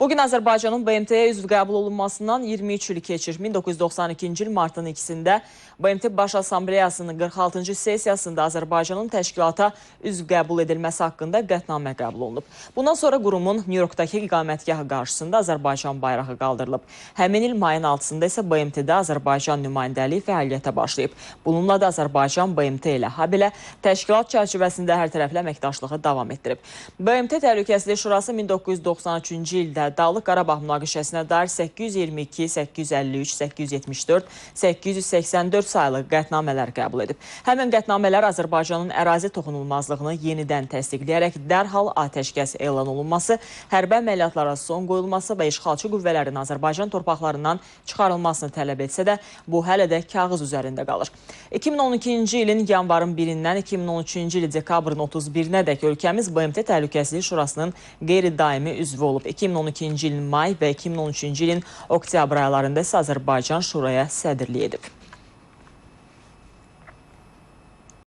Bugün Azərbaycanın BMT-yə üzv qəbul olunmasından 23 il keçir. 1992-ci il martın 2-sində BMT Baş Assambleyasının 46-cı sessiyasında Azərbaycanın təşkilata üzv qəbul edilməsi haqqında qətnamə qəbul olunub. Bundan sonra qurumun New Yorkdakı iqamətgahı qarşısında Azərbaycan bayrağı qaldırılıb. Həmin il mayın 6-sında isə BMT-də Azərbaycan nümayəndəliyi fəaliyyətə başlayıb. Bununla da Azərbaycan BMT ilə habelə təşkilat çərçivəsində hər tərəfli əməkdaşlığı davam etdirib. BMT Təhlükəsizlik Şurası 1993-cü ildə Dağlıq Qarabağ münaqişəsinə dair 822, 853, 874, 884 saylı qətnamələr qəbul edib. Həmin qətnamələr Azərbaycanın ərazi toxunulmazlığını yenidən təsdiqləyərək dərhal atəşkəs elan olunması, hərbi əməliyyatlara son qoyulması və işğalçı qüvvələrin Azərbaycan torpaqlarından çıxarılmasını tələb etsə də, bu hələ də kağız üzərində qalır. 2012-ci ilin yanvarın 1-dən 2013-cü ilin dekabrın 31-nə dək ölkəmiz BMT Təhlükəsizlik Şurasının qeyri-daimi üzvü olub. 2012-ci ilin may və 2013-cü ilin oktyabr aylarında isə Azərbaycan Şuraya sədrlik edib.